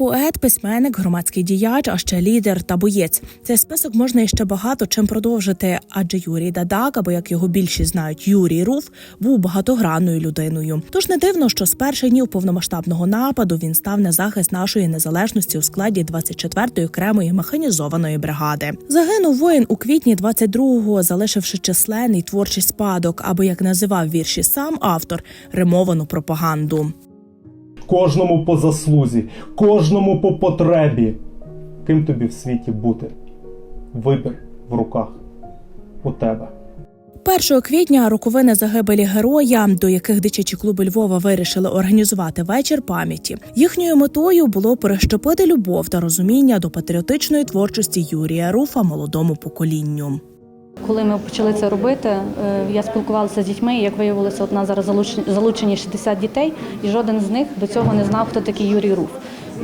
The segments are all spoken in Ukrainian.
поет, письменник, громадський діяч, а ще лідер та боєць. Цей список можна іще багато чим продовжити. Адже Юрій Дадак, або як його більшість знають, Юрій Руф, був багатогранною людиною. Тож не дивно, що з перших днів повномасштабного нападу він став на захист нашої незалежності у складі 24-ї окремої механізованої бригади. Загинув воїн у квітні 22-го, залишивши численний творчий спадок, або як називав вірші сам автор римовану пропаганду. Кожному по заслузі, кожному по потребі. Ким тобі в світі бути? Вибір в руках у тебе. 1 квітня роковини загибелі героя, до яких дитячі клуби Львова вирішили організувати вечір пам'яті. Їхньою метою було перещепити любов та розуміння до патріотичної творчості Юрія Руфа молодому поколінню. Коли ми почали це робити, е, я спілкувалася з дітьми. і, Як виявилося, от нас зараз залучені- залучені 60 дітей, і жоден з них до цього не знав, хто такий Юрій Руф.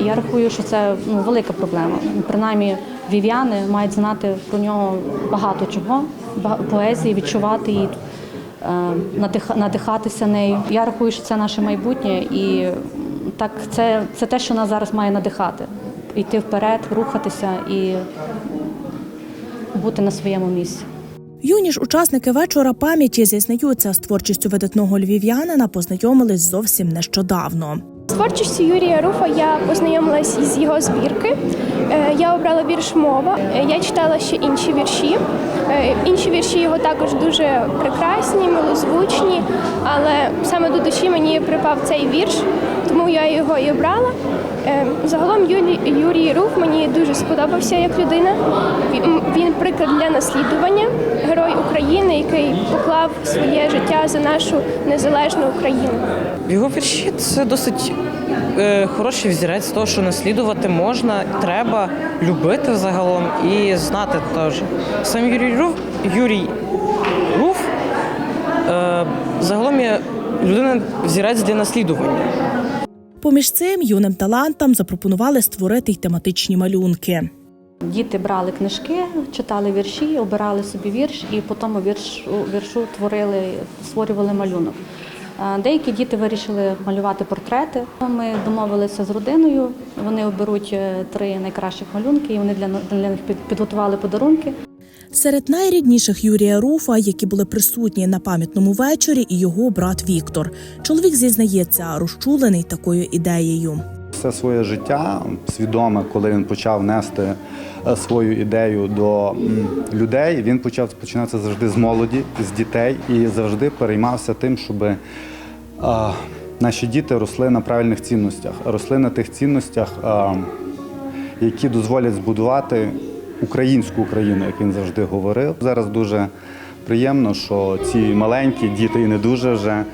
І я рахую, що це ну, велика проблема. Принаймні, вів'яни мають знати про нього багато чого, поезії, відчувати її, е, надиха- надихатися нею. Я рахую, що це наше майбутнє, і так це, це те, що нас зараз має надихати. Йти вперед, рухатися і бути на своєму місці. Юні ж учасники вечора пам'яті зізнаються з творчістю видатного львів'янина, познайомились зовсім нещодавно. З творчістю Юрія Руфа я познайомилась із його збірки. Е, Я обрала вірш мова. Е, Я читала ще інші вірші. Е, Інші вірші його також дуже прекрасні, милозвучні, але саме до душі мені припав цей вірш, тому я його і обрала. Е, Загалом Юлі- Юрій Руф мені дуже сподобався як людина. Він- приклад для наслідування, герой України, який поклав своє життя за нашу незалежну Україну. Його вірші це досить е, хороший взірець того, що наслідувати можна, треба любити загалом і знати теж. Сам Юрій Руф, Юрій Руф е, загалом є людина взірець для наслідування. Поміж цим юним талантам запропонували створити й тематичні малюнки. Діти брали книжки, читали вірші, обирали собі вірш і по тому віршу, віршу творили, створювали малюнок. Е, Деякі діти вирішили малювати портрети. Ми домовилися з родиною. Вони оберуть е, три найкращих малюнки, і вони для, для них підготували подарунки. Серед найрідніших Юрія Руфа, які були присутні на пам'ятному вечорі, і його брат Віктор. Чоловік зізнається, розчулений такою ідеєю. Все своє життя свідоме, коли він почав нести е, свою ідею до людей, він почав починатися завжди з молоді, з дітей і завжди переймався тим, щоб е, наші діти росли на правильних цінностях, росли на тих цінностях, е, які дозволять збудувати українську Україну, як він завжди говорив. Зараз дуже приємно, що ці маленькі діти і не дуже вже.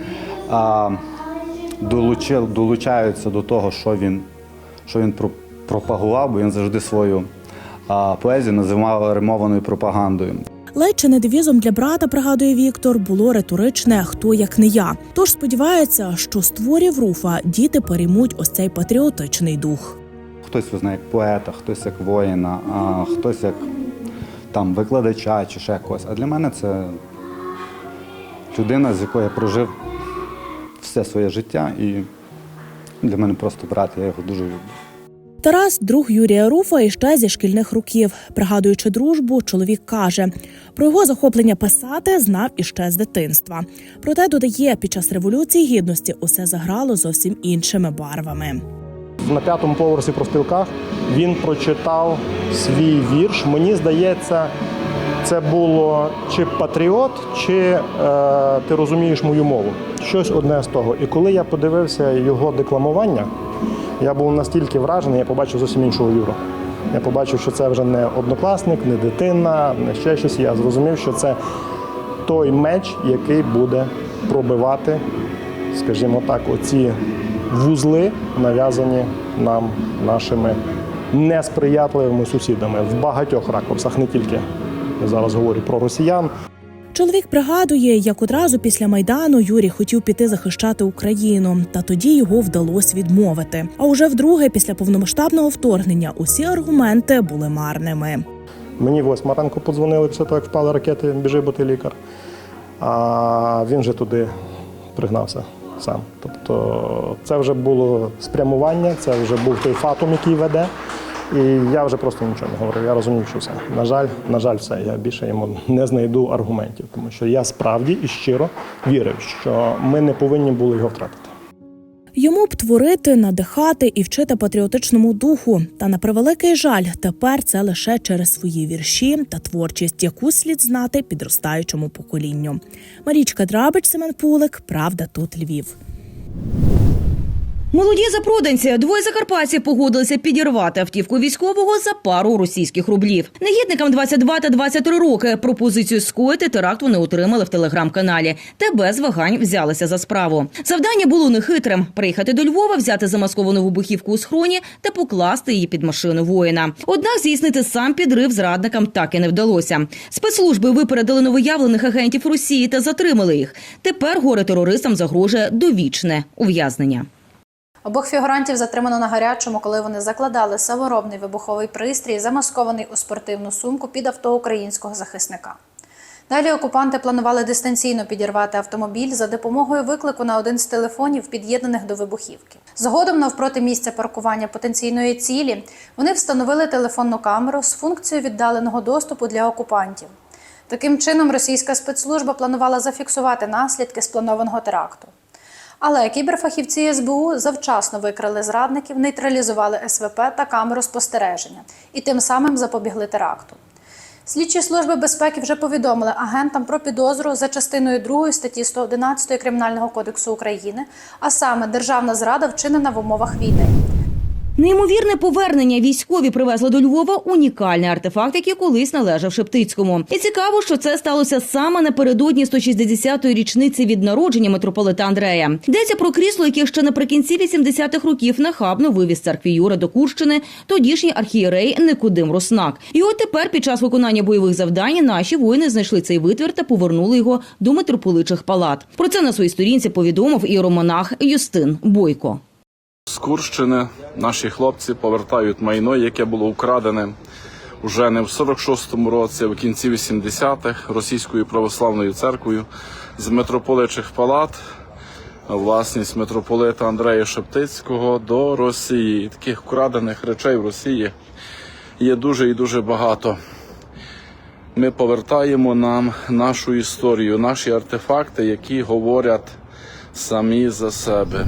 а, долучив, долучаються до того, що він, що він про- пропагував, бо він завжди свою а, поезію називав римованою пропагандою. Ледь чи не девізом для брата, пригадує Віктор, було риторичне хто як не я. Тож сподівається, що з творів Руфа діти переймуть ось цей патріотичний дух. Хтось визнає як поета, хтось як воїна, а хтось як там викладача чи ще когось. А для мене це людина, з якою я прожив все своє життя, і для мене просто брат, я його дуже люблю. Тарас, друг Юрія Руфа, іще зі шкільних років. Пригадуючи дружбу, чоловік каже, про його захоплення писати знав іще з дитинства. Проте додає, під час революції гідності усе заграло зовсім іншими барвами. На п'ятому поверсі про спілках він прочитав свій вірш. Мені здається, це було чи патріот, чи е, ти розумієш мою мову. Щось одне з того. І коли я подивився його декламування, я був настільки вражений, я побачив зовсім іншого Юру. Я побачив, що це вже не однокласник, не дитина, не ще щось. Я зрозумів, що це той меч, який буде пробивати, скажімо так, оці вузли, нав'язані нам нашими несприятливими сусідами в багатьох ракурсах, не тільки я зараз говорю про росіян. Чоловік пригадує, як одразу після майдану Юрій хотів піти захищати Україну, та тоді його вдалося відмовити. А уже вдруге, після повномасштабного вторгнення, усі аргументи були марними. Мені восьма ранку подзвонили після того, як впали ракети, біжи, бо ти лікар. А він же туди пригнався сам. Тобто це вже було спрямування, це вже був той фатум, який веде. І я вже просто нічого не говорив. Я розумів, що все. На жаль, на жаль, все. Я більше йому не знайду аргументів, тому що я справді і щиро вірив, що ми не повинні були його втратити. Йому б творити, надихати і вчити патріотичному духу. Та на превеликий жаль, тепер це лише через свої вірші та творчість, яку слід знати підростаючому поколінню. Марічка Драбич, Семен Пулик, Правда, тут Львів. Молоді запроданці двоє закарпатців погодилися підірвати автівку військового за пару російських рублів. Негідникам 22 та 23 роки. Пропозицію скоїти теракт вони отримали в телеграм-каналі та без вагань взялися за справу. Завдання було нехитрим: приїхати до Львова, взяти замасковану вибухівку у схроні та покласти її під машину воїна. Однак здійснити сам підрив зрадникам так і не вдалося. Спецслужби випередили новоявлених агентів Росії та затримали їх. Тепер горе терористам загрожує довічне ув'язнення. Обох фігурантів затримано на гарячому, коли вони закладали саморобний вибуховий пристрій, замаскований у спортивну сумку під авто українського захисника. Далі окупанти планували дистанційно підірвати автомобіль за допомогою виклику на один з телефонів, під'єднаних до вибухівки. Згодом навпроти місця паркування потенційної цілі вони встановили телефонну камеру з функцією віддаленого доступу для окупантів. Таким чином, російська спецслужба планувала зафіксувати наслідки спланованого теракту. Але кіберфахівці СБУ завчасно викрили зрадників, нейтралізували СВП та камеру спостереження і тим самим запобігли теракту. Слідчі служби безпеки вже повідомили агентам про підозру за частиною 2 статті 111 Кримінального кодексу України, а саме державна зрада вчинена в умовах війни. Неймовірне повернення військові привезли до Львова унікальний артефакт, який колись належав Шептицькому. І цікаво, що це сталося саме напередодні 160-ї річниці від народження митрополита Андрея. Йдеться про крісло, яке ще наприкінці 80-х років нахабно вивіз церкві Юра до Курщини тодішній архієрей Никодим Роснак. І от тепер, під час виконання бойових завдань, наші воїни знайшли цей витвір та повернули його до митрополичих палат. Про це на своїй сторінці повідомив іеромонах Юстин Бойко. З Курщини наші хлопці повертають майно, яке було украдене вже не в 46-му році, а в кінці 80-х Російською православною церквою з митрополичих палат, власність митрополита Андрея Шептицького до Росії. І Таких вкрадених речей в Росії є дуже і дуже багато. Ми повертаємо нам нашу історію, наші артефакти, які говорять самі за себе.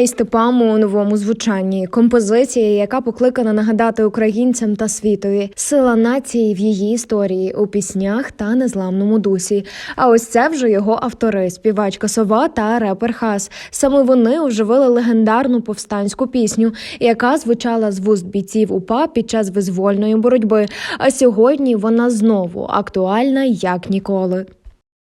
Це гей Степамо у новому звучанні. Композиція, яка покликана нагадати українцям та світові сила нації в її історії у піснях та незламному дусі. А ось це вже його автори: співачка Сова та репер Хас. Саме вони оживили легендарну повстанську пісню, яка звучала з вуст бійців УПА під час визвольної боротьби. А сьогодні вона знову актуальна як ніколи.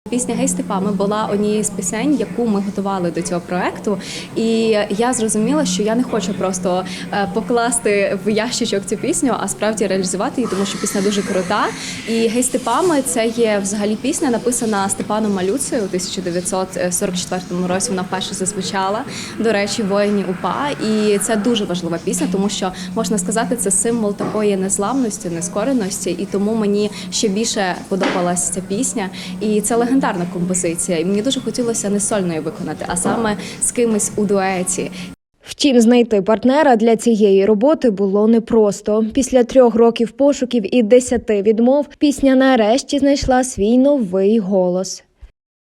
Пісня Гей Степами була однією з пісень, яку ми готували до цього проекту. І я зрозуміла, що я не хочу просто е, покласти в ящичок цю пісню, а справді реалізувати її, тому що пісня дуже крута. І Гей Степами це є взагалі пісня, написана Степаном Малюцею у 1944 році. Вона вперше зазвучала. До речі, воїні УПА. І це дуже важлива пісня, тому що можна сказати, це символ такої незламності, нескореності. І тому мені ще більше подобалася ця пісня. І це легендарна композиція. І мені дуже хотілося не сольною виконати, а саме з кимось у дуеті. Втім, знайти партнера для цієї роботи було непросто. Після трьох років пошуків і десяти відмов пісня нарешті знайшла свій новий голос.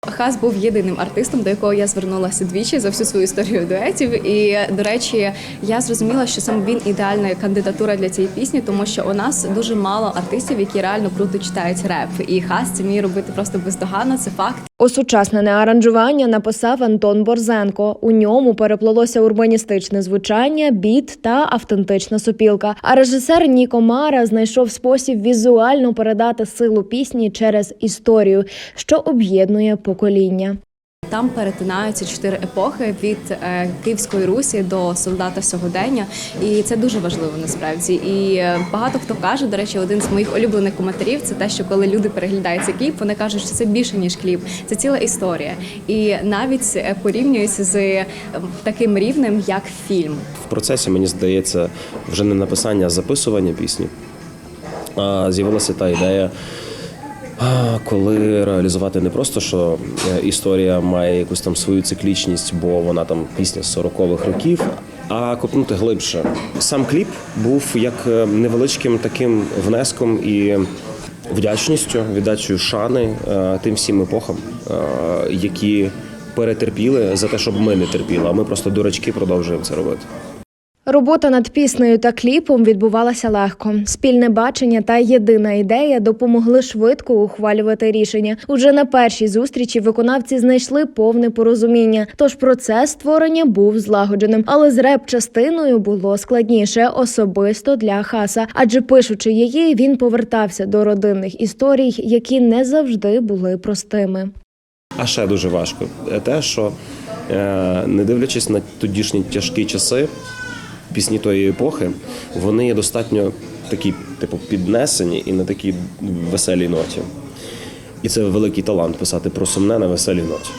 Хас був єдиним артистом, до якого я звернулася двічі за всю свою історію дуетів. І до речі, я зрозуміла, що саме він ідеальна кандидатура для цієї пісні, тому що у нас дуже мало артистів, які реально круто читають реп. І хас це вміє робити просто бездоганно. Це факт. Осучаснене аранжування написав Антон Борзенко. У ньому переплелося урбаністичне звучання, біт та автентична сопілка. А режисер Ніко Мара знайшов спосіб візуально передати силу пісні через історію, що об'єднує покоління. Там перетинаються чотири епохи від е, Київської Русі до солдата сьогодення, і це дуже важливо насправді. І е, багато хто каже, до речі, один з моїх улюблених коментарів це те, що коли люди переглядають цей кліп, вони кажуть, що це більше ніж кліп, це ціла історія, і навіть е, порівнюється з таким рівнем, як фільм. В процесі, мені здається, вже не написання, а записування пісні. А з'явилася та ідея, коли реалізувати не просто, що е, історія має якусь там свою циклічність, бо вона там пісня з 40-х років, а копнути глибше. Сам кліп був як е, невеличким таким внеском і вдячністю, віддачею шани е, тим всім епохам, які перетерпіли за те, щоб ми не терпіли. А ми просто дурачки продовжуємо це робити. Робота над піснею та кліпом відбувалася легко. Спільне бачення та єдина ідея допомогли швидко ухвалювати рішення. Уже на першій зустрічі виконавці знайшли повне порозуміння. Тож процес створення був злагодженим, але з реп-частиною було складніше, особисто для Хаса. Адже пишучи її, він повертався до родинних історій, які не завжди були простими. А ще дуже важко те, що е, не дивлячись на тодішні тяжкі часи, пісні тої епохи, вони є достатньо такі, типу, піднесені і на такій веселій ноті. І це великий талант писати про сумне на веселій ноті.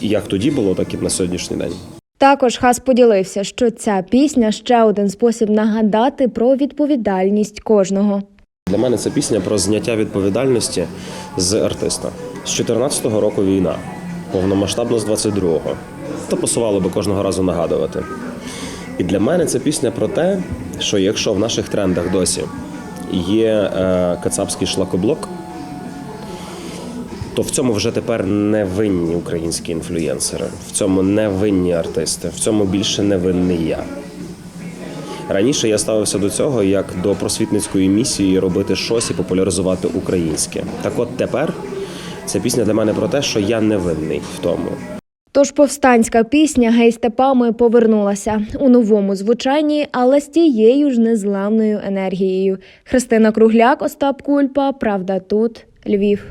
І як тоді було, так і на сьогоднішній день. Також Хас поділився, що ця пісня ще один спосіб нагадати про відповідальність кожного. Для мене це пісня про зняття відповідальності з артиста. З 14-го року війна, повномасштабно з 22-го. Та пасувало би кожного разу нагадувати. І для мене це пісня про те, що якщо в наших трендах досі є е, кацапський шлакоблок, то в цьому вже тепер не винні українські інфлюєнсери, в цьому не винні артисти, в цьому більше не винний я. Раніше я ставився до цього як до просвітницької місії робити щось і популяризувати українське. Так от тепер ця пісня для мене про те, що я не винний в тому. Тож повстанська пісня Гей степами повернулася у новому звучанні, але з тією ж незламною енергією. Христина Кругляк, Остап Кульпа. Правда, тут Львів.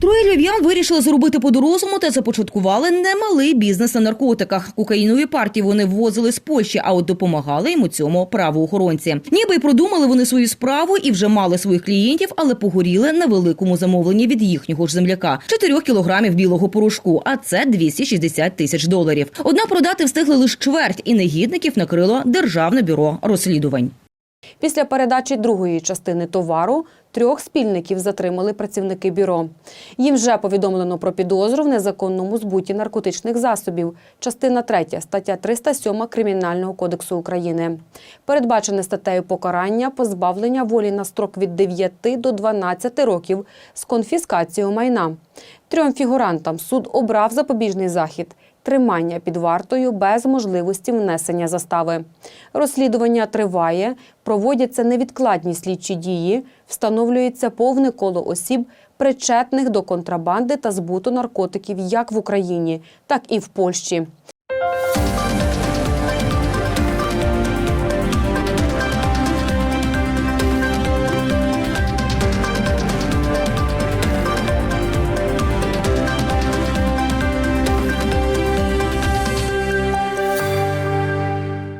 Троє львів'ян вирішили зробити по-дорослому та започаткували немалий бізнес на наркотиках. Кокаїнові партії вони ввозили з Польщі, а от допомагали їм у цьому правоохоронці. Ніби й продумали вони свою справу і вже мали своїх клієнтів, але погоріли на великому замовленні від їхнього ж земляка 4 кілограмів білого порошку. А це 260 тисяч доларів. Однак продати встигли лише чверть, і негідників накрило державне бюро розслідувань. Після передачі другої частини товару трьох спільників затримали працівники бюро. Їм вже повідомлено про підозру в незаконному збуті наркотичних засобів. Частина 3, стаття 307 Кримінального кодексу України. Передбачене статтею покарання позбавлення волі на строк від 9 до 12 років з конфіскацією майна. Трьом фігурантам суд обрав запобіжний захід тримання під вартою без можливості внесення застави. Розслідування триває, проводяться невідкладні слідчі дії, встановлюється повне коло осіб, причетних до контрабанди та збуту наркотиків як в Україні, так і в Польщі.